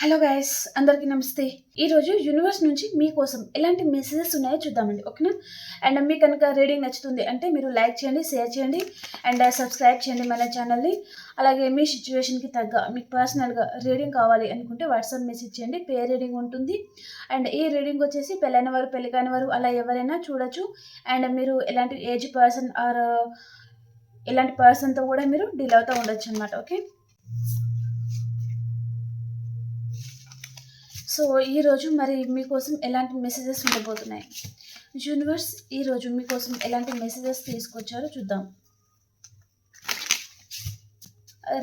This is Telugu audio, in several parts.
హలో గైస్ అందరికీ నమస్తే. ఈరోజు యూనివర్స్ నుంచి మీకోసం ఎలాంటి మెసేజెస్ ఉన్నాయో చూద్దామండి ఓకేనా? అండ్ మీకు కనుక రీడింగ్ నచ్చుతుంది అంటే మీరు లైక్ చేయండి షేర్ చేయండి అండ్ uh, సబ్స్క్రైబ్ చేయండి మన ఛానల్ని అలాగే మీ సిచ్యువేషన్కి తగ్గ మీకు పర్సనల్గా రీడింగ్ కావాలి అనుకుంటే వాట్సాప్ మెసేజ్ చేయండి పే రీడింగ్ ఉంటుంది. అండ్ ఈ రీడింగ్ వచ్చేసి పెళ్ళైన వారు పెళ్ళి కాని వారు అలా ఎవరైనా చూడొచ్చు. అండ్ మీరు ఎలాంటి ఏజ్ పర్సన్ ఆర్ ఎలాంటి పర్సన్తో కూడా మీరు డీల్ అవుతూ ఉండొచ్చు అనమాట ఓకే? సో ఈరోజు మరి మీకోసం ఎలాంటి మెసేజెస్ ఉండబోతున్నాయి? యూనివర్స్ ఈరోజు మీకోసం ఎలాంటి మెసేజెస్ తీసుకొచ్చారో చూద్దాం.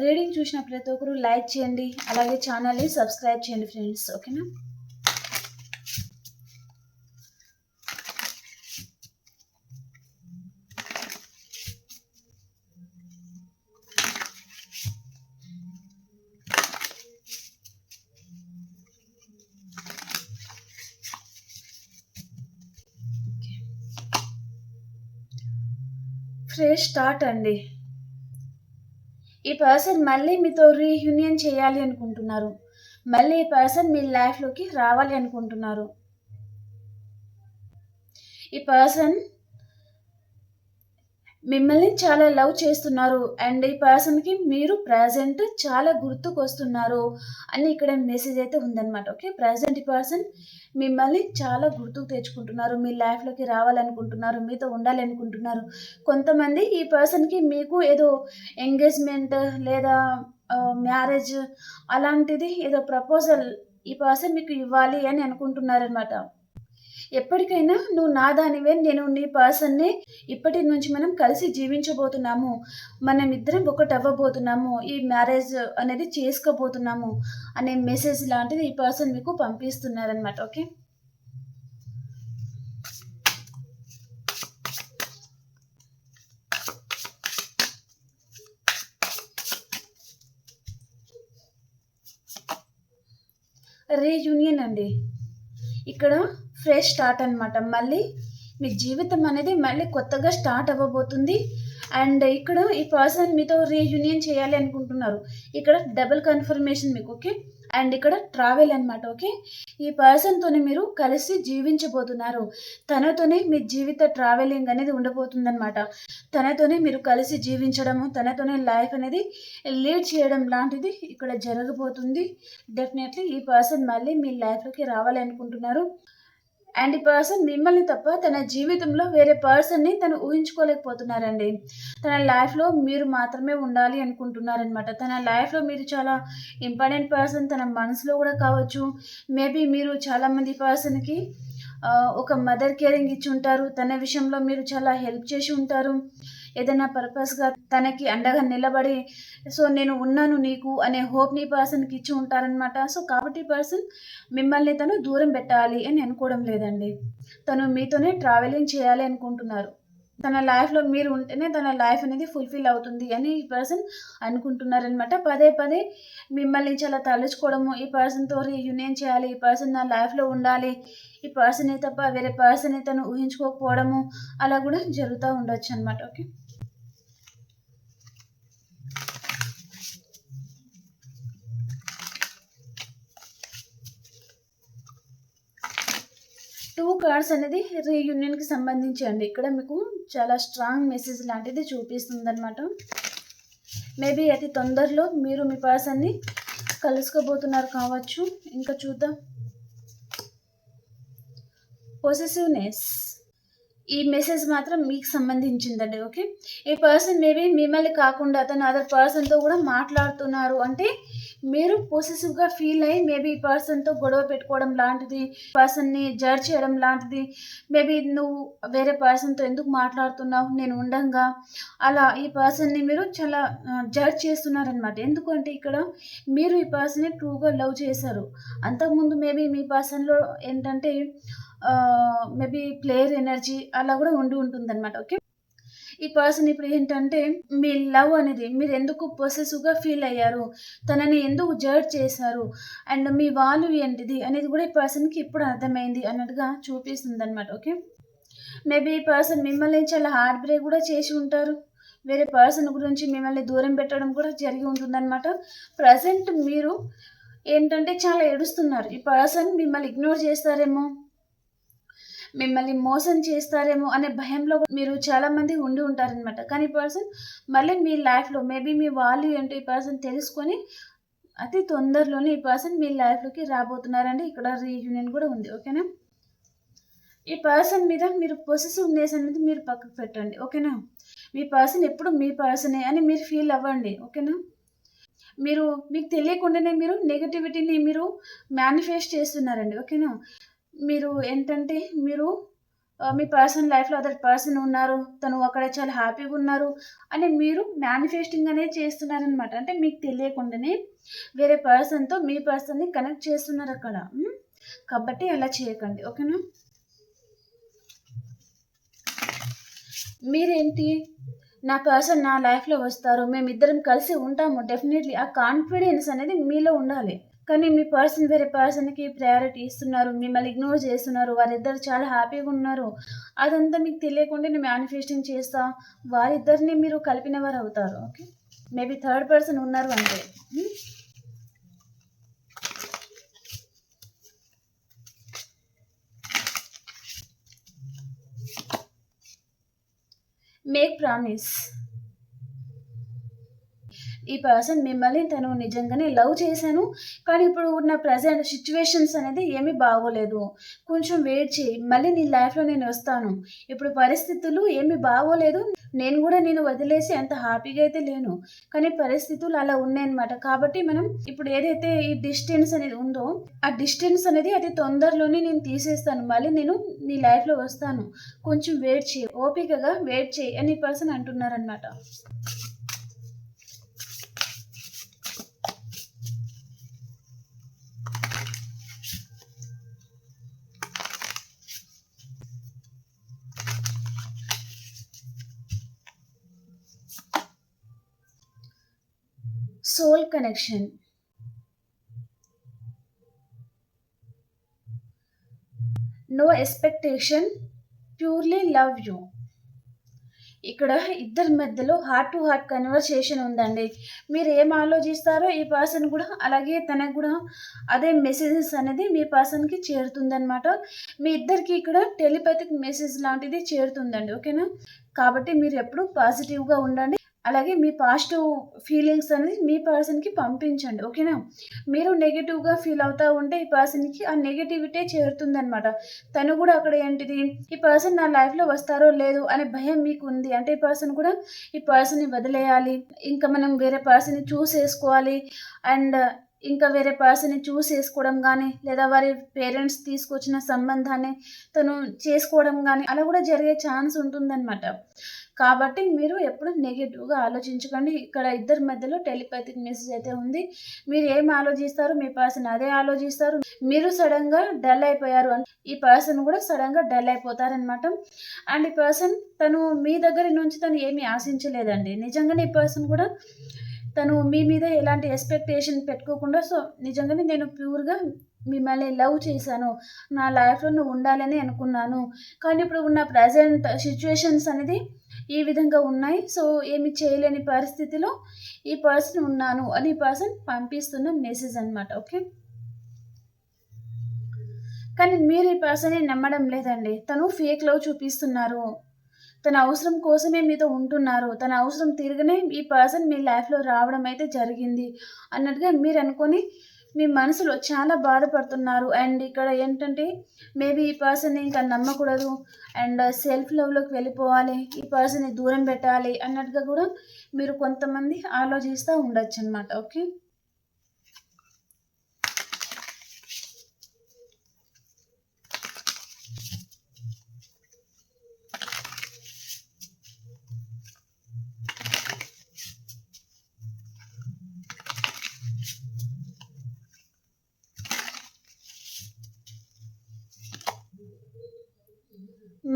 రీడింగ్ చూసిన ప్రతి ఒక్కరు లైక్ చేయండి అలాగే ఛానల్ని సబ్స్క్రైబ్ చేయండి ఫ్రెండ్స్ ఓకేనా స్టార్ట్ అండి. ఈ పర్సన్ మళ్ళీ మీతో రీయూనియన్ చేయాలి అనుకుంటున్నారు. మళ్ళీ ఈ పర్సన్ మీ లైఫ్లోకి రావాలి అనుకుంటున్నారు. ఈ పర్సన్ మిమ్మల్ని చాలా లవ్ చేస్తున్నారు అండ్ ఈ పర్సన్కి మీరు ప్రజెంట్ చాలా గుర్తుకొస్తున్నారు అని ఇక్కడ మెసేజ్ అయితే ఉందన్నమాట ఓకే? ప్రజెంట్ ఈ పర్సన్ మిమ్మల్ని చాలా గుర్తుకు తెచ్చుకుంటున్నారు మీ లైఫ్లోకి రావాలనుకుంటున్నారు మీతో ఉండాలి అనుకుంటున్నారు కొంతమంది ఈ పర్సన్కి మీకు ఏదో ఎంగేజ్మెంట్ లేదా మ్యారేజ్ అలాంటిది ఏదో ప్రపోజల్ ఈ పర్సన్ మీకు ఇవ్వాలి అని అనుకుంటున్నారనమాట ఎప్పటికైనా నువ్వు నా దానివే నేను నీ పర్సన్నే ఇప్పటి నుంచి మనం కలిసి జీవించబోతున్నాము. మనం ఇద్దరం ఒకటవ్వబోతున్నాము. ఈ మ్యారేజ్ అనేది చేసుకోబోతున్నాము అనే మెసేజ్ లాంటిది ఈ పర్సన్ మీకు పంపిస్తున్నారనమాట ఓకే? రీయూనియన్ అండి. ఇక్కడ ఫ్రెష్ స్టార్ట్ అనమాట మళ్ళీ మీ జీవితం అనేది మళ్ళీ కొత్తగా స్టార్ట్ అవ్వబోతుంది. అండ్ ఇక్కడ ఈ పర్సన్ మీతో రీయూనియన్ చేయాలి అనుకుంటున్నారు. ఇక్కడ డబుల్ కన్ఫర్మేషన్ మీకు ఓకే అండ్ ఇక్కడ ట్రావెల్ అనమాట ఓకే ఈ పర్సన్తోనే మీరు కలిసి జీవించబోతున్నారు. తనతోనే మీ జీవిత ట్రావెలింగ్ అనేది ఉండబోతుందన్నమాట. తనతోనే మీరు కలిసి జీవించడము తనతోనే లైఫ్ అనేది లీడ్ చేయడం లాంటిది ఇక్కడ జరగబోతుంది. డెఫినెట్లీ ఈ పర్సన్ మళ్ళీ మీ లైఫ్లోకి రావాలి అనుకుంటున్నారు. అండ్ ఈ పర్సన్ మిమ్మల్ని తప్ప తన జీవితంలో వేరే పర్సన్ని తను ఊహించుకోలేకపోతున్నారండి. తన లైఫ్లో మీరు మాత్రమే ఉండాలి అనుకుంటున్నారనమాట తన లైఫ్లో మీరు చాలా ఇంపార్టెంట్ పర్సన్ తన మనసులో కూడా కావచ్చు. మేబీ మీరు చాలామంది పర్సన్కి ఒక మదర్ కేరింగ్ ఇచ్చి ఉంటారు. తన విషయంలో మీరు చాలా హెల్ప్ చేసి ఉంటారు. ఏదైనా పర్పస్గా తనకి అండగా నిలబడి సో నేను ఉన్నాను నీకు అనే హోప్ని పర్సన్కి ఇచ్చి ఉంటారనమాట సో కాబట్టి పర్సన్ మిమ్మల్ని తను దూరం పెట్టాలి అని అనుకోవడం లేదండి. తను మీతోనే ట్రావెలింగ్ చేయాలి అనుకుంటున్నారు. తన లైఫ్లో మీరు ఉంటేనే తన లైఫ్ అనేది ఫుల్ఫిల్ అవుతుంది అని ఈ పర్సన్ అనుకుంటున్నారనమాట పదే పదే మిమ్మల్ని చాలా తలుచుకోవడము ఈ పర్సన్తో యూనియన్ చేయాలి ఈ పర్సన్ నా లైఫ్లో ఉండాలి ఈ పర్సన్ తప్ప వేరే పర్సన్ తను ఊహించుకోకపోవడము అలా కూడా జరుగుతూ ఉండొచ్చు అనమాట ఓకే? కార్డ్స్ అనేది రీయూనియన్కి సంబంధించి అండి ఇక్కడ మీకు చాలా స్ట్రాంగ్ మెసేజ్ లాంటిది చూపిస్తుంది అనమాట మేబీ అతి తొందరలో మీరు మీ పర్సన్ని కలుసుకోబోతున్నారు కావచ్చు. ఇంకా చూద్దాం. పొసెసివ్నెస్ ఈ మెసేజ్ మాత్రం మీకు సంబంధించిందండి ఓకే ఈ పర్సన్ మేబీ మిమ్మల్ని కాకుండా అతను అదర్ పర్సన్తో కూడా మాట్లాడుతున్నారు అంటే మీరు పొసెసివ్గా ఫీల్ అయ్యి మేబీ ఈ పర్సన్తో గొడవ పెట్టుకోవడం లాంటిది పర్సన్ని జడ్జ్ చేయడం లాంటిది మేబీ నువ్వు వేరే పర్సన్తో ఎందుకు మాట్లాడుతున్నావు నేను ఉండంగా? అలా ఈ పర్సన్ని మీరు చాలా జడ్జ్ చేస్తున్నారనమాట ఎందుకంటే ఇక్కడ మీరు ఈ పర్సన్ని ట్రూగా లవ్ చేశారు. అంతకుముందు మేబీ మీ పర్సన్లో ఏంటంటే మేబీ ప్లేయర్ ఎనర్జీ అలా కూడా ఉండి ఉంటుందన్నమాట. ఓకే ఈ పర్సన్ ఇప్పుడు ఏంటంటే మీ లవ్ అనేది మీరు ఎందుకు పొసెసివ్గా ఫీల్ అయ్యారు? తనని ఎందుకు జడ్జ్ చేశారు? అండ్ మీ వాల్యూ ఏంటిది? అనేది కూడా ఈ పర్సన్కి ఇప్పుడు అర్థమైంది అన్నట్టుగా చూపిస్తుంది అనమాట ఓకే మేబీ ఈ పర్సన్ మిమ్మల్ని చాలా హార్ట్ బ్రేక్ కూడా చేసి ఉంటారు. వేరే పర్సన్ గురించి మిమ్మల్ని దూరం పెట్టడం కూడా జరిగి ఉంటుందన్నమాట. ప్రజెంట్ మీరు ఏంటంటే చాలా ఏడుస్తున్నారు. ఈ పర్సన్ మిమ్మల్ని ఇగ్నోర్ చేస్తారేమో? మిమ్మల్ని మోసం చేస్తారేమో అనే భయంలో మీరు చాలా మంది ఉండి ఉంటారనమాట కానీ ఈ పర్సన్ మళ్ళీ మీ లైఫ్లో మేబీ మీ వాల్యూ ఏంటో ఈ పర్సన్ తెలుసుకొని అతి తొందరలోనే ఈ పర్సన్ మీ లైఫ్లోకి రాబోతున్నారండి. ఇక్కడ రీయూనియన్ కూడా ఉంది ఓకేనా ఈ పర్సన్ మీద మీరు పొసెసివ్నెస్ అనేది మీరు పక్కకు పెట్టండి ఓకేనా మీ పర్సన్ ఎప్పుడు మీ పర్సనే అని మీరు ఫీల్ అవ్వండి ఓకేనా మీరు మీకు తెలియకుండానే మీరు నెగటివిటీని మీరు మేనిఫెస్ట్ చేస్తున్నారండి ఓకేనా మీరు ఏంటంటే మీరు మీ పర్సన్ లైఫ్లో అదర్ పర్సన్ ఉన్నారు తను అక్కడ చాలా హ్యాపీగా ఉన్నారు అని మీరు మేనిఫెస్టింగ్ అనేది చేస్తున్నారనమాట అంటే మీకు తెలియకుండానే వేరే పర్సన్తో మీ పర్సన్ని కనెక్ట్ చేస్తున్నారు అక్కడ. కాబట్టి అలా చేయకండి. ఓకేనా? మీరేంటి? నా పర్సన్ నా లైఫ్లో వస్తారు మేమిద్దరం కలిసి ఉంటాము. డెఫినెట్లీ ఆ కాన్ఫిడెన్స్ అనేది మీలో ఉండాలి. కానీ మీ పర్సన్ వేరే పర్సన్కి ప్రయారిటీ ఇస్తున్నారు మిమ్మల్ని ఇగ్నోర్ చేస్తున్నారు వారిద్దరు చాలా హ్యాపీగా ఉన్నారు. అదంతా మీకు తెలియకుండా నేను మేనిఫెస్టింగ్ చేస్తా. వారిద్దరిని మీరు కలిపిన వారు అవుతారు ఓకే మేబీ థర్డ్ పర్సన్ ఉన్నారు అంటే. Hmm? మేక్ ప్రామిస్ ఈ పర్సన్ మిమ్మల్ని తను నిజంగానే లవ్ చేశాను కానీ ఇప్పుడు ఉన్న ప్రజెంట్ సిచ్యువేషన్స్ అనేది ఏమీ బాగోలేదు. కొంచెం వెయిట్ చేయి మళ్ళీ నీ లైఫ్లో నేను వస్తాను. ఇప్పుడు పరిస్థితులు ఏమీ బాగోలేదు. నేను కూడా నేను వదిలేసి అంత హ్యాపీగా అయితే లేను. కానీ పరిస్థితులు అలా ఉన్నాయన్నమాట. కాబట్టి మనం ఇప్పుడు ఏదైతే ఈ డిస్టెన్స్ అనేది ఉందో ఆ డిస్టెన్స్ అనేది అతి తొందరలోనే నేను తీసేస్తాను. మళ్ళీ నేను నీ లైఫ్లో వస్తాను. కొంచెం వెయిట్ చేయి. ఓపికగా వెయిట్ చేయి అని person అంటున్నారనమాట soul connection. No expectation purely love you ఇక్కడ ఇద్దరి మధ్యలో హార్ట్ టు హార్ట్ కన్వర్సేషన్ ఉందండి. మీరు ఏం ఆలోచిస్తారో ఈ పర్సన్ కూడా అలాగే తనకు కూడా అదే మెసేజెస్ అనేది మీ పర్సన్కి చేరుతుందనమాట మీ ఇద్దరికి ఇక్కడ టెలిపతిక్ మెసేజ్ లాంటిది చేరుతుందండి. ఓకేనా? కాబట్టి మీరు ఎప్పుడు పాజిటివ్గా ఉండండి. అలాగే మీ పాజిటివ్ ఫీలింగ్స్ అనేది మీ పర్సన్కి పంపించండి ఓకేనా? మీరు నెగిటివ్గా ఫీల్ అవుతూ ఉంటే ఈ పర్సన్కి ఆ నెగిటివిటీ చేరుతుందనమాట తను కూడా అక్కడ ఏంటిది? ఈ పర్సన్ నా లైఫ్లో వస్తారో లేదు అనే భయం మీకు ఉంది అంటే ఈ పర్సన్ కూడా ఈ పర్సన్ని వదిలేయాలి ఇంకా మనం వేరే పర్సన్ని చూస్ చేసుకోవాలి అండ్ ఇంకా వేరే పర్సన్ని చూస్ చేసుకోవడం కానీ లేదా వారి పేరెంట్స్ తీసుకొచ్చిన సంబంధాన్ని తను చేసుకోవడం కానీ అలా కూడా జరిగే ఛాన్స్ ఉంటుందన్నమాట. కాబట్టి మీరు ఎప్పుడు నెగిటివ్గా ఆలోచించకండి. ఇక్కడ ఇద్దరి మధ్యలో టెలిపతిక్ మెసేజ్ అయితే ఉంది. మీరు ఏం ఆలోచిస్తారు? మీ పర్సన్ అదే ఆలోచిస్తారు. మీరు సడన్గా డల్ అయిపోయారు అని ఈ పర్సన్ కూడా సడన్గా డల్ అయిపోతారనమాట అండ్ ఈ పర్సన్ తను మీ దగ్గర నుంచి తను ఏమీ ఆశించలేదండి. నిజంగానే ఈ పర్సన్ కూడా తను మీ మీద ఎలాంటి ఎక్స్పెక్టేషన్ పెట్టుకోకుండా సో నిజంగానే నేను ప్యూర్గా మిమ్మల్ని లవ్ చేశాను. నా లైఫ్లో నువ్వు ఉండాలని అనుకున్నాను. కానీ ఇప్పుడు ఉన్న ప్రజెంట్ సిచ్యువేషన్స్ అనేది ఈ విధంగా ఉన్నాయి? సో ఏమి చేయలేని పరిస్థితిలో ఈ పర్సన్ ఉన్నాను అని పర్సన్ పంపిస్తున్న మెసేజ్ అనమాట ఓకే? కానీ మీరు ఈ పర్సన్ని నమ్మడం లేదండి. తను ఫేక్ లవ్ చూపిస్తున్నారు. తన అవసరం కోసమే మీతో ఉంటున్నారు. తన అవసరం తిరగనే ఈ పర్సన్ మీ లైఫ్లో రావడం అయితే జరిగింది అన్నట్టుగా మీరు అనుకొని మీ మనసులో చాలా బాధపడుతున్నారు. అండ్ ఇక్కడ ఏంటంటే మేబీ ఈ పర్సన్ ఇంకా నమ్మకూడదు. అండ్ సెల్ఫ్ లవ్లోకి వెళ్ళిపోవాలి. ఈ పర్సన్ని దూరం పెట్టాలి అన్నట్టుగా కూడా మీరు కొంతమంది ఆలోచిస్తూ ఉండొచ్చు అనమాట ఓకే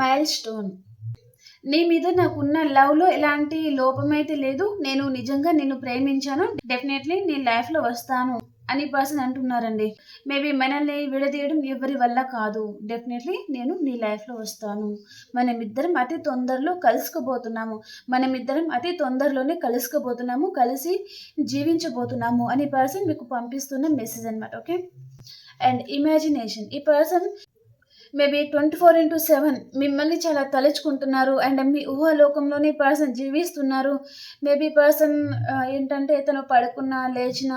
మైల్ స్టోన్. నీ మీద నాకున్న లవ్లో ఎలాంటి లోపం అయితే లేదు నేను నిజంగా నిన్ను ప్రేమించాను. డెఫినెట్లీ నీ లైఫ్లో వస్తాను అని పర్సన్ అంటున్నారండి. మేబీ మనల్ని విడదీయడం ఎవరి వల్ల కాదు. డెఫినెట్లీ నేను నీ లైఫ్లో వస్తాను. మనమిద్దరం అతి తొందరలో కలుసుకోబోతున్నాము మనమిద్దరం అతి తొందరలోనే కలుసుకోబోతున్నాము కలిసి జీవించబోతున్నాము అని పర్సన్ మీకు పంపిస్తున్న మెసేజ్ అనమాట ఓకే? And imagination. ఈ person maybe twenty four into seven మిమ్మల్ని చాలా తలుచుకుంటున్నారు అండ్ మీ ఊహలోకంలోనే పర్సన్ జీవిస్తున్నారు. మేబీ పర్సన్ ఏంటంటే తను పడుకున్న లేచిన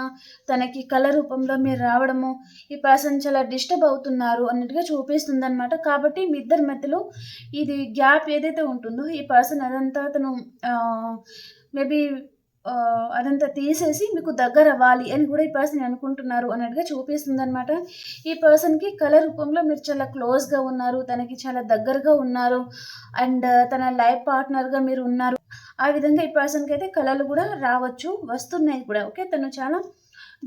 తనకి కళ రూపంలో మీరు రావడము ఈ పర్సన్ చాలా డిస్టర్బ్ అవుతున్నారు అన్నట్టుగా చూపిస్తుంది అనమాట కాబట్టి మీ ఇద్దరి మధ్యలో ఇది గ్యాప్ ఏదైతే ఉంటుందో ఈ పర్సన్ అదంతా తను మేబీ అదంతా తీసేసి మీకు దగ్గర అవ్వాలి అని కూడా ఈ పర్సన్ అనుకుంటున్నారు అన్నట్టుగా చూపిస్తుంది అనమాట ఈ పర్సన్కి కళ రూపంలో మీరు చాలా క్లోజ్గా ఉన్నారు తనకి చాలా దగ్గరగా ఉన్నారు అండ్ తన లైఫ్ పార్ట్నర్గా మీరు ఉన్నారు. ఆ విధంగా ఈ పర్సన్కి అయితే కళలు కూడా రావచ్చు వస్తున్నాయి కూడా. ఓకే తను చాలా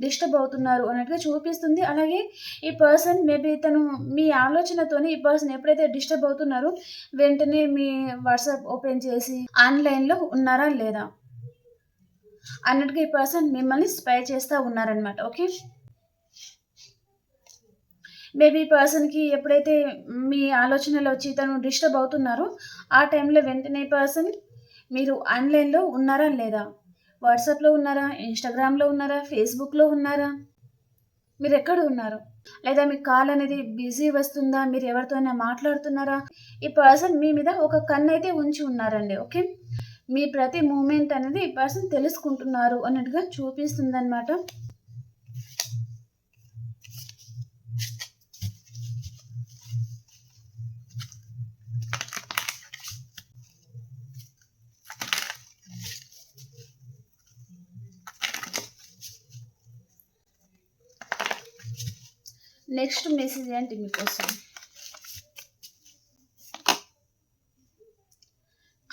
డిస్టర్బ్ అవుతున్నారు అన్నట్టుగా చూపిస్తుంది. అలాగే ఈ పర్సన్ మేబీ తను మీ ఆలోచనతోనే ఈ పర్సన్ ఎప్పుడైతే డిస్టర్బ్ అవుతున్నారో వెంటనే మీ వాట్సాప్ ఓపెన్ చేసి ఆన్లైన్లో ఉన్నారా లేదా? అన్నట్టుగా ఈ పర్సన్ మిమ్మల్ని స్పై చేస్తూ ఉన్నారనమాట ఓకే మేబీ ఈ పర్సన్కి ఎప్పుడైతే మీ ఆలోచనలు వచ్చి తను డిస్టర్బ్ అవుతున్నారో ఆ టైంలో వెంటనే పర్సన్ మీరు ఆన్లైన్లో ఉన్నారా లేదా? వాట్సాప్లో ఉన్నారా? ఇన్స్టాగ్రామ్లో ఉన్నారా? ఫేస్బుక్లో ఉన్నారా? మీరు ఎక్కడ ఉన్నారు? లేదా మీ కాల్ అనేది బిజీ వస్తుందా? మీరు ఎవరితోనైనా మాట్లాడుతున్నారా? ఈ పర్సన్ మీ మీద ఒక కన్ను అయితే ఉంచి ఉన్నారండి ఓకే మీ ప్రతి మూమెంట్ అనేది ఈ పర్సన్ తెలుసుకుంటున్నారు అన్నట్టుగా చూపిస్తుంది అనమాట నెక్స్ట్ మెసేజ్ ఏంటి మీకోసం?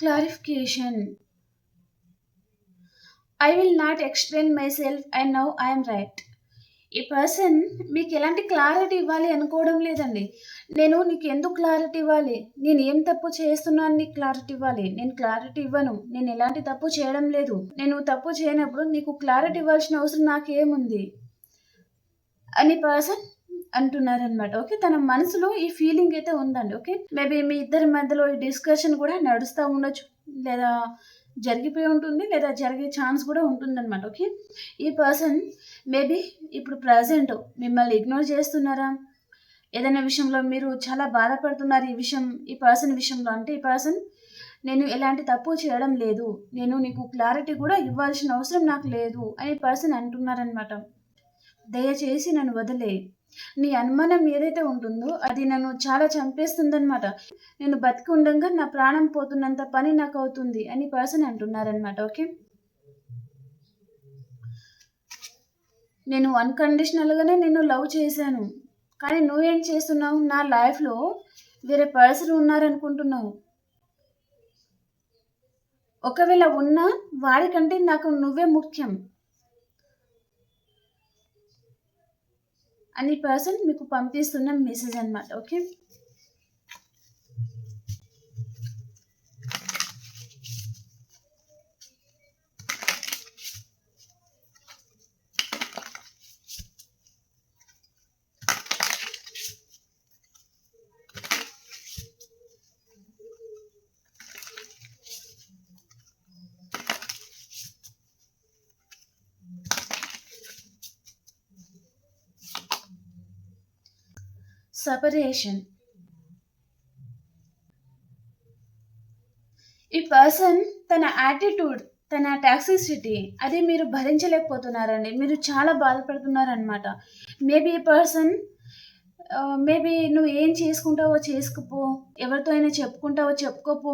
Clarification I will not explain myself and now I'm right ఈ పర్సన్ మీకు ఎలాంటి క్లారిటీ ఇవ్వాలి అనుకోవడం లేదండి. నేను నీకు ఎందుకు క్లారిటీ ఇవ్వాలి? నేను ఏం తప్పు చేస్తున్నాను నీకు క్లారిటీ ఇవ్వాలి? నేను క్లారిటీ ఇవ్వను. నేను ఎలాంటి తప్పు చేయడం లేదు. నేను తప్పు చేయనప్పుడు నీకు క్లారిటీ ఇవ్వాల్సిన అవసరం నాకేముంది? అని పర్సన్ అంటున్నారనమాట ఓకే తన మనసులో ఈ ఫీలింగ్ అయితే ఉందండి. ఓకే మేబీ మీ ఇద్దరి మధ్యలో ఈ డిస్కషన్ కూడా నడుస్తూ ఉండొచ్చు. లేదా జరిగిపోయి ఉంటుంది లేదా జరిగే ఛాన్స్ కూడా ఉంటుందన్నమాట. ఓకే ఈ పర్సన్ మేబీ ఇప్పుడు ప్రజెంట్ మిమ్మల్ని ఇగ్నోర్ చేస్తున్నారా? ఏదైనా విషయంలో మీరు చాలా బాధపడుతున్నారు ఈ విషయం ఈ పర్సన్ విషయంలో. అంటే ఈ పర్సన్ నేను ఎలాంటి తప్పు చేయడం లేదు. నేను నీకు క్లారిటీ కూడా ఇవ్వాల్సిన అవసరం నాకు లేదు అని పర్సన్ అంటున్నారనమాట దయచేసి నన్ను వదిలే నీ అనుమానం ఏదైతే ఉంటుందో అది నన్ను చాలా చంపేస్తుందనమాట నేను బతికి ఉండగా నా ప్రాణం పోతున్నంత పని నాకు అవుతుంది అని పర్సన్ అంటున్నారనమాట ఓకే? నేను అన్కండిషనల్గానే నేను లవ్ చేశాను. కానీ నువ్వేం చేస్తున్నావు? నా లైఫ్లో వేరే పర్సన్ ఉన్నారనుకుంటున్నావు. ఒకవేళ ఉన్నా వాడికంటే నాకు నువ్వే ముఖ్యం. అని పర్సన్ మీకు పంపిస్తున్న మెసేజ్ అనమాట ఓకే సపరేషన్. ఈ పర్సన్ తన యాటిట్యూడ్ తన టాక్సిసిటీ అది మీరు భరించలేకపోతున్నారండి. మీరు చాలా బాధపడుతున్నారనమాట మేబీ ఈ పర్సన్ మేబీ నువ్వు ఏం చేసుకుంటావో చేసుకుపో ఎవరితో అయినా చెప్పుకుంటావో చెప్పుకోపో.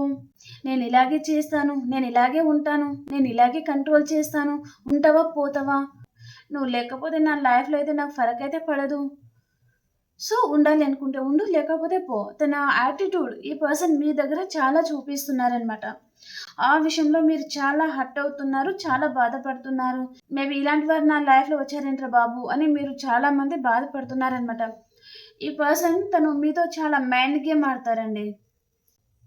నేను ఇలాగే చేస్తాను నేను ఇలాగే ఉంటాను నేను ఇలాగే కంట్రోల్ చేస్తాను. ఉంటావా పోతావా? నువ్వు లేకపోతే నా లైఫ్లో అయితే నాకు ఫరక్ అయితే పడదు. సో ఉండాలి అనుకుంటే ఉండు లేకపోతే పో. తన యాటిట్యూడ్ ఈ పర్సన్ మీ దగ్గర చాలా చూపిస్తున్నారనమాట ఆ విషయంలో మీరు చాలా హర్ట్ అవుతున్నారు చాలా బాధపడుతున్నారు. మేబీ ఇలాంటి వారు నా లైఫ్లో వచ్చారంటారు బాబు అని మీరు చాలా మంది బాధపడుతున్నారనమాట ఈ పర్సన్ తను మీతో చాలా మైండ్ గేమ్ ఆడతారండి.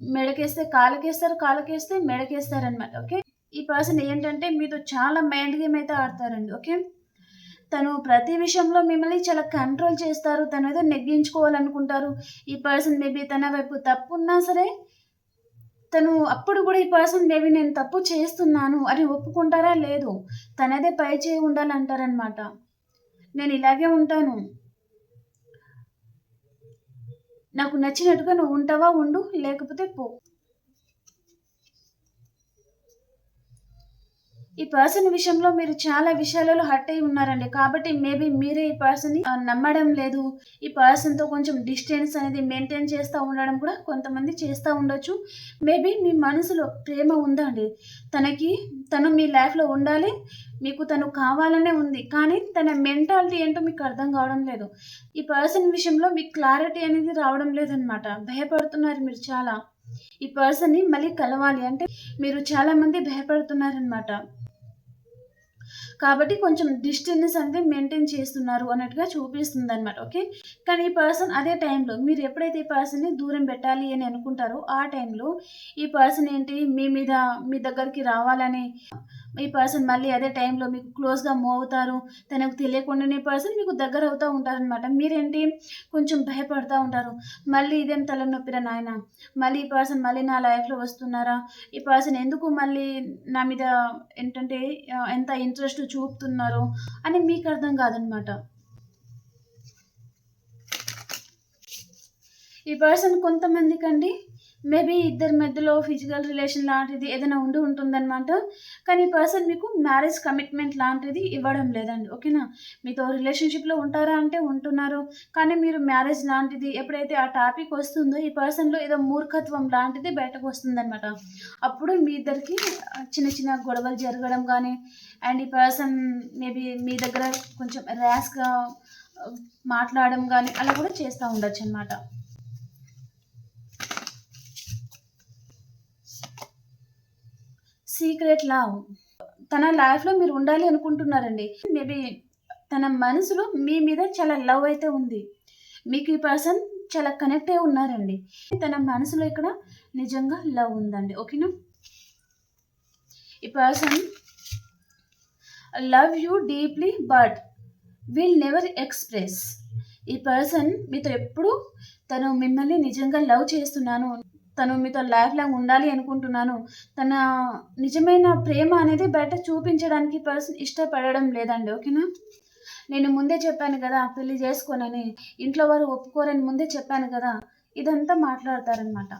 మెడకేస్తే కాలకేస్తారు కాలకేస్తే మెడకేస్తారనమాట ఓకే ఈ పర్సన్ ఏంటంటే మీతో చాలా మైండ్ గేమ్ అయితే ఆడతారండి ఓకే తను ప్రతి విషయంలో మిమ్మల్ని చాలా కంట్రోల్ చేస్తారు. తను ఏదో నెగ్గించుకోవాలనుకుంటారు. ఈ పర్సన్ మేబీ తన వైపు తప్పు ఉన్నా సరే తను అప్పుడు కూడా ఈ పర్సన్ మేబీ నేను తప్పు చేస్తున్నాను. అని ఒప్పుకుంటారా లేదు? తనదే పై చేయి ఉండాలంటారనమాట నేను ఇలాగే ఉంటాను. నాకు నచ్చినట్టుగా నువ్వు ఉంటావా? ఉండు. లేకపోతే పో. ఈ పర్సన్ విషయంలో మీరు చాలా విషయాలలో హర్ట్ అయి ఉన్నారండి. కాబట్టి మేబీ మీరే ఈ పర్సన్ నమ్మడం లేదు. ఈ పర్సన్తో కొంచెం డిస్టెన్స్ అనేది మెయింటైన్ చేస్తూ ఉండడం కూడా కొంతమంది చేస్తూ ఉండొచ్చు. మేబీ మీ మనసులో ప్రేమ ఉందండి. తనకి తను మీ లైఫ్లో ఉండాలి. మీకు తను కావాలనే ఉంది. కానీ తన మెంటాలిటీ ఏంటో మీకు అర్థం కావడం లేదు. ఈ పర్సన్ విషయంలో మీకు క్లారిటీ అనేది రావడం లేదనమాట భయపడుతున్నారు మీరు చాలా. ఈ పర్సన్ని మళ్ళీ కలవాలి. అంటే మీరు చాలా మంది భయపడుతున్నారనమాట కాబట్టి కొంచెం డిస్టెన్స్ అనేది మెయింటైన్ చేస్తున్నారు అన్నట్టుగా చూపిస్తుంది అనమాట ఓకే? కానీ ఈ పర్సన్ అదే టైంలో మీరు ఎప్పుడైతే ఈ పర్సన్ని దూరం పెట్టాలి అని అనుకుంటారో ఆ టైంలో ఈ పర్సన్ ఏంటి మీ మీద మీ దగ్గరికి రావాలని ఈ పర్సన్ మళ్ళీ అదే టైంలో మీకు క్లోజ్గా మూవ్ అవుతారు తనకు తెలియకుండానే పర్సన్ మీకు దగ్గర అవుతూ ఉంటారనమాట మీరేంటి కొంచెం భయపడుతూ ఉంటారు. మళ్ళీ ఇదేం తలనొప్పిరా నాయన? మళ్ళీ ఈ పర్సన్ మళ్ళీ నా లైఫ్లో వస్తున్నారా? ఈ పర్సన్ ఎందుకు మళ్ళీ నా మీద ఏంటంటే ఎంత ఇంట్రెస్ట్ చూపుతున్నారు అని మీకు అర్థం కాదనమాట. ఈ పర్సన్ కొంతమందికండి మేబీ ఇద్దరి మధ్యలో ఫిజికల్ రిలేషన్ లాంటిది ఏదైనా ఉండి ఉంటుందన్నమాట. కానీ ఈ పర్సన్ మీకు మ్యారేజ్ కమిట్మెంట్ లాంటిది ఇవ్వడం లేదండి ఓకేనా? మీతో రిలేషన్షిప్లో ఉంటారా అంటే ఉంటున్నారు. కానీ మీరు మ్యారేజ్ లాంటిది ఎప్పుడైతే ఆ టాపిక్ వస్తుందో ఈ పర్సన్లో ఏదో మూర్ఖత్వం లాంటిది బయటకు వస్తుందన్నమాట. అప్పుడు మీ ఇద్దరికి చిన్న చిన్న గొడవలు జరగడం కానీ అండ్ ఈ పర్సన్ మేబీ మీ దగ్గర కొంచెం ర్యాష్గా మాట్లాడడం కానీ అలా కూడా చేస్తూ ఉండొచ్చు అనమాట సీక్రెట్ లవ్ తన లైఫ్లో మీరు ఉండాలి అనుకుంటున్నారండి. మేబీ తన మనసులో మీ మీద చాలా లవ్ అయితే ఉంది. మీకు ఈ పర్సన్ చాలా కనెక్ట్ అయి ఉన్నారండి. తన మనసులో ఇక్కడ నిజంగా లవ్ ఉందండి. ఓకేనా? ఈ person love you deeply but will never express. ఈ పర్సన్ మీతో ఎప్పుడు తను మిమ్మల్ని నిజంగా లవ్ చేస్తున్నాను తను మీతో లైఫ్ లాంగ్ ఉండాలి అనుకుంటున్నాను. తన నిజమైన ప్రేమ అనేది బయట చూపించడానికి పర్సన్ ఇష్టపడడం లేదండి ఓకేనా? నేను ముందే చెప్పాను కదా పెళ్ళి చేసుకోనని. ఇంట్లో వారు ఒప్పుకోరని ముందే చెప్పాను కదా ఇదంతా మాట్లాడతారనమాట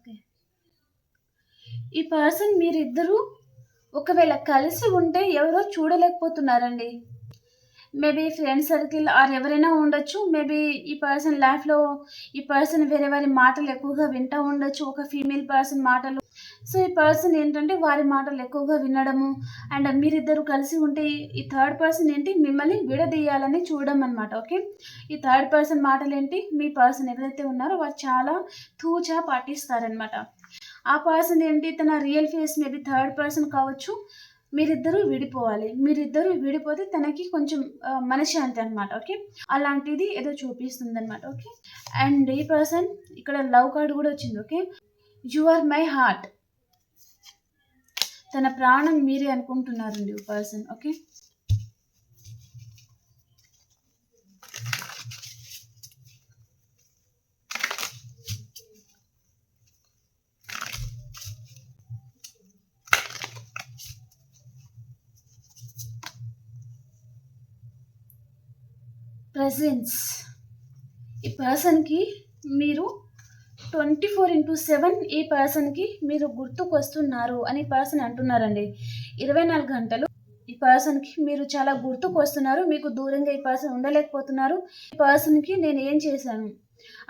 ఓకే. ఈ పర్సన్ మీరిద్దరూ ఒకవేళ కలిసి ఉంటే ఎవరో చూడలేకపోతున్నారండి. మేబీ ఫ్రెండ్ సర్కిల్ ఆర్ ఎవరైనా ఉండొచ్చు. మేబీ ఈ పర్సన్ లైఫ్లో ఈ పర్సన్ వేరే వారి మాటలు ఎక్కువగా వింటూ ఉండొచ్చు. ఒక ఫీమేల్ పర్సన్ మాటలు సో ఈ పర్సన్ ఏంటంటే వారి మాటలు ఎక్కువగా వినడము. అండ్ మీరిద్దరు కలిసి ఉంటే ఈ థర్డ్ పర్సన్ ఏంటి? మిమ్మల్ని విడదీయాలని చూడడం అనమాట ఓకే? ఈ థర్డ్ పర్సన్ మాటలు ఏంటి మీ పర్సన్ ఎవరైతే ఉన్నారో వారు చాలా తూచా పాటిస్తారనమాట ఆ పర్సన్ ఏంటి? తన real face maybe third person కావచ్చు. మీరిద్దరూ విడిపోవాలి. మీరిద్దరూ విడిపోతే తనకి కొంచెం మనశాంతి మనశ్శాంతి అనమాట ఓకే? అలాంటిది ఏదో చూపిస్తుంది అనమాట ఓకే? అండ్ ఈ పర్సన్ ఇక్కడ లవ్ కార్డ్ కూడా వచ్చింది okay? You are my heart తన ప్రాణం మీరే అనుకుంటున్నారండి ఓ పర్సన్ ఓకే? ప్రజెన్స్ ఈ పర్సన్కి మీరు ట్వంటీ ఫోర్ ఇంటూ సెవెన్ ఈ పర్సన్కి మీరు గుర్తుకు వస్తున్నారు అని పర్సన్ అంటున్నారండి. ఇరవై నాలుగు గంటలు ఈ పర్సన్కి మీరు చాలా గుర్తుకు వస్తున్నారు మీకు దూరంగా ఈ పర్సన్ ఉండలేకపోతున్నారు. ఈ పర్సన్కి నేను ఏం చేశాను?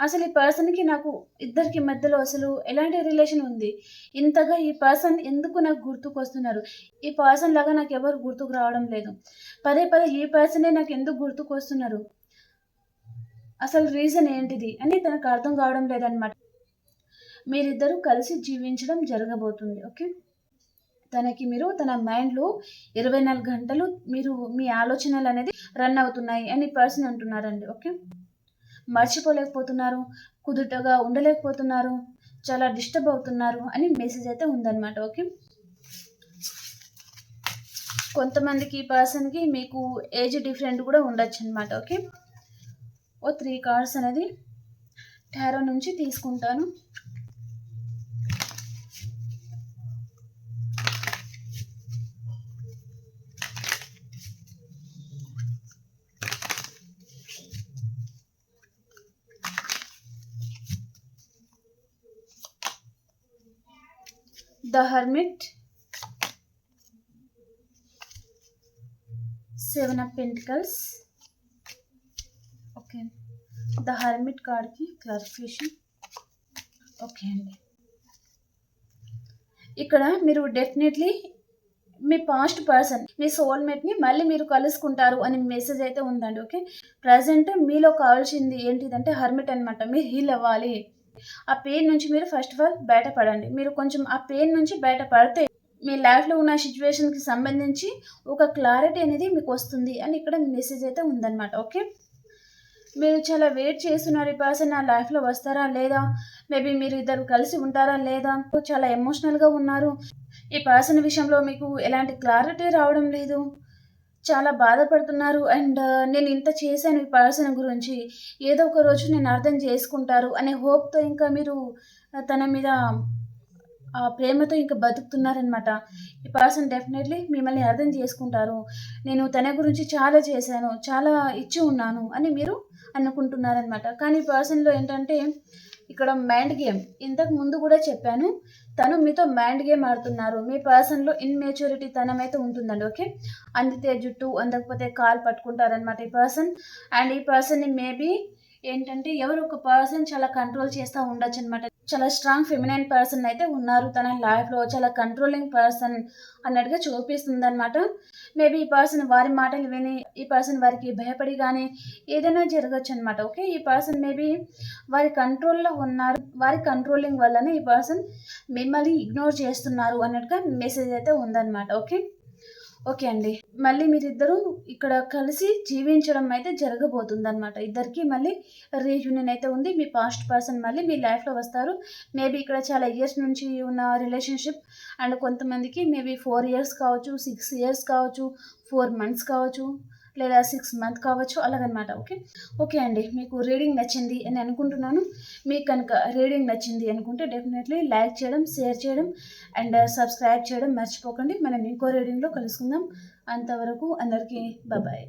అసలు ఈ పర్సన్కి నాకు ఇద్దరికి మధ్యలో అసలు ఎలాంటి రిలేషన్ ఉంది? ఇంతగా ఈ పర్సన్ ఎందుకు నాకు గుర్తుకు వస్తున్నారు ఈ పర్సన్ లాగా నాకు ఎవరు గుర్తుకు రావడం లేదు. పదే పదే ఈ పర్సనే నాకు ఎందుకు గుర్తుకు వస్తున్నారు అసలు రీజన్ ఏంటిది? అని తనకు అర్థం కావడం లేదనమాట మీరిద్దరూ కలిసి జీవించడం జరగబోతుంది ఓకే? తనకి మీరు తన మైండ్లో ఇరవై నాలుగు గంటలు మీరు మీ ఆలోచనలు అనేది రన్ అవుతున్నాయి అని పర్సన్ అంటున్నారండి ఓకే? మర్చిపోలేకపోతున్నారు కుదుటగా ఉండలేకపోతున్నారు చాలా డిస్టర్బ్ అవుతున్నారు అని మెసేజ్ అయితే ఉందన్నమాట ఓకే? కొంతమందికి ఈ పర్సన్కి మీకు ఏజ్ డిఫరెంట్ కూడా ఉండొచ్చు అనమాట ఓకే? ఓ త్రీ కార్డ్స్ అనేది టారో నుంచి తీసుకుంటాను. The hermit seven of pentacles okay the hermit కార్డ్కి క్లారిఫికేషన్ ఓకే అండి. ఇక్కడ మీరు డెఫినెట్లీ మీ పాస్ట్ పర్సన్ మీ సోల్మేట్ని మళ్ళీ మీరు కలుసుకుంటారు అని మెసేజ్ అయితే ఉందండి ఓకే ప్రజెంట్ మీలో కావాల్సింది ఏంటిదంటే హర్మిట్ అనమాట మీరు హీల్ అవ్వాలి. ఆ పెయిన్ నుంచి మీరు ఫస్ట్ ఆఫ్ ఆల్ బయటపడండి. మీరు కొంచెం ఆ పెయిన్ నుంచి బయటపడితే మీ లైఫ్లో ఉన్న సిచ్యువేషన్కి సంబంధించి ఒక క్లారిటీ అనేది మీకు వస్తుంది అని ఇక్కడ మెసేజ్ అయితే ఉందన్నమాట. ఓకే మీరు చాలా వెయిట్ చేస్తున్నారు ఈ పర్సన్ నా లైఫ్లో వస్తారా లేదా? మేబీ మీరు ఇద్దరు కలిసి ఉంటారా లేదా? చాలా ఎమోషనల్గా ఉన్నారు. ఈ పర్సన్ విషయంలో మీకు ఎలాంటి క్లారిటీ రావడం లేదు. చాలా బాధపడుతున్నారు. అండ్ నేను ఇంత చేశాను ఈ పర్సన్ గురించి. ఏదో ఒక రోజు నేను అర్థం చేసుకుంటారు అనే హోప్తో ఇంకా మీరు తన మీద ఆ ప్రేమతో ఇంకా బతుకుతున్నారనమాట ఈ పర్సన్ డెఫినెట్లీ మిమ్మల్ని అర్థం చేసుకుంటారు. నేను తన గురించి చాలా చేశాను చాలా ఇచ్చి ఉన్నాను అని మీరు అనుకుంటున్నారనమాట కానీ పర్సన్లో ఏంటంటే ఇక్కడ మైండ్ గేమ్. ఇంతకు ముందు కూడా చెప్పాను తను మీతో మైండ్ గేమ్ ఆడుతున్నారు. మీ పర్సన్లో ఇన్మెచ్యూరిటీ తనం అయితే ఉంటుందండి ఓకే? అందితే జుట్టు అందకపోతే కాలు పట్టుకుంటారనమాట ఈ పర్సన్. అండ్ ఈ పర్సన్ని మేబీ ఏంటంటే ఎవరు ఒక పర్సన్ చాలా కంట్రోల్ చేస్తూ ఉండొచ్చు అనమాట చాలా స్ట్రాంగ్ ఫెమినైన్ పర్సన్ అయితే ఉన్నారు. తన లైఫ్లో చాలా కంట్రోలింగ్ పర్సన్ అన్నట్టుగా చూపిస్తుంది అనమాట మేబీ ఈ పర్సన్ వారి మాటలు విని ఈ పర్సన్ వారికి భయపడి కానీ ఏదైనా జరగచ్చు అనమాట ఓకే ఈ పర్సన్ మేబీ వారి కంట్రోల్లో ఉన్నారు. వారి కంట్రోలింగ్ వల్లనే ఈ పర్సన్ మిమ్మల్ని ఇగ్నోర్ చేస్తున్నారు అన్నట్టుగా మెసేజ్ అయితే ఉందన్నమాట ఓకే ఓకే అండి. మళ్ళీ మీరిద్దరూ ఇక్కడ కలిసి జీవించడం అయితే జరగబోతుంది అనమాట ఇద్దరికి మళ్ళీ రీయూనియన్ అయితే ఉంది. మీ పాస్ట్ పర్సన్ మళ్ళీ మీ లైఫ్లో వస్తారు. మేబీ ఇక్కడ చాలా ఇయర్స్ నుంచి ఉన్న రిలేషన్షిప్ అండ్ కొంతమందికి మేబీ ఫోర్ ఇయర్స్ కావచ్చు సిక్స్ ఇయర్స్ కావచ్చు ఫోర్ మంత్స్ కావచ్చు. లేదా సిక్స్ మంత్ కావచ్చు అలాగనమాట ఓకే ఓకే అండి మీకు రీడింగ్ నచ్చింది అని అనుకుంటున్నాను. మీకు కనుక రీడింగ్ నచ్చింది అనుకుంటే డెఫినెట్లీ లైక్ చేయడం షేర్ చేయడం అండ్ సబ్స్క్రైబ్ uh, చేయడం మర్చిపోకండి. మనం ఇంకో రీడింగ్లో కలుసుకుందాం. అంతవరకు అందరికీ బాయ్